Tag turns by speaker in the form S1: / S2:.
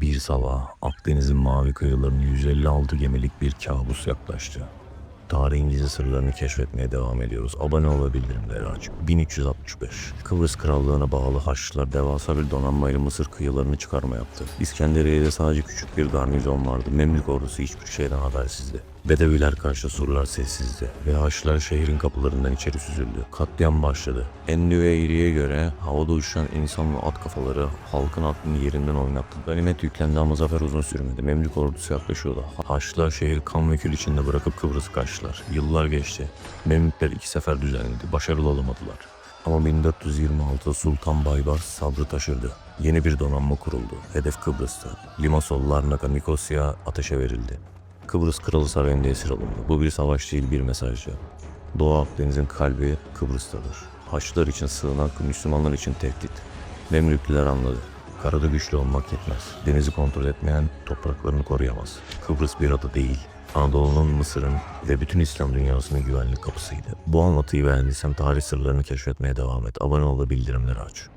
S1: Bir sabah Akdeniz'in mavi kıyılarını 156 gemilik bir kabus yaklaştı. Tarihin gizli sırlarını keşfetmeye devam ediyoruz. Abone ol ve bildirimleri aç. 1365. Kıbrıs Krallığı'na bağlı Haçlılar devasa bir donanmayla Mısır kıyılarını çıkarma yaptı. İskenderiye'de sadece küçük bir garnizon vardı. Memlük ordusu hiçbir şeyden habersizdi. Bedeviler karşı surlar sessizdi ve Haçlılar şehrin kapılarından içeri süzüldü. Katliam başladı. Enlü ve İri'ye göre havada uçuşan insan ve at kafaları halkın aklını yerinden oynattı. Ganimet yüklendi ama zafer uzun sürmedi. Memlük ordusu yaklaşıyordu. Haçlılar şehri kan ve kül içinde bırakıp Kıbrıs'ı kaçtılar. Yıllar geçti. Memlükler iki sefer düzenledi. Başarılı olamadılar. Ama 1426 Sultan Baybars sabrı taşırdı. Yeni bir donanma kuruldu. Hedef Kıbrıs'tı. Limasol, Larnaca, Nikosya ateşe verildi. Kıbrıs Kralı Sarayı'nda esir alındı. Bu bir savaş değil bir mesajdı. Doğu Akdeniz'in kalbi Kıbrıs'tadır. Haçlılar için sığınak, Müslümanlar için tehdit. Memlüklüler anladı. Karada güçlü olmak yetmez. Denizi kontrol etmeyen topraklarını koruyamaz. Kıbrıs bir ada değil. Anadolu'nun, Mısır'ın ve bütün İslam dünyasının güvenlik kapısıydı. Bu anlatıyı beğendiysen tarih sırlarını keşfetmeye devam et. Abone ol ve bildirimleri aç.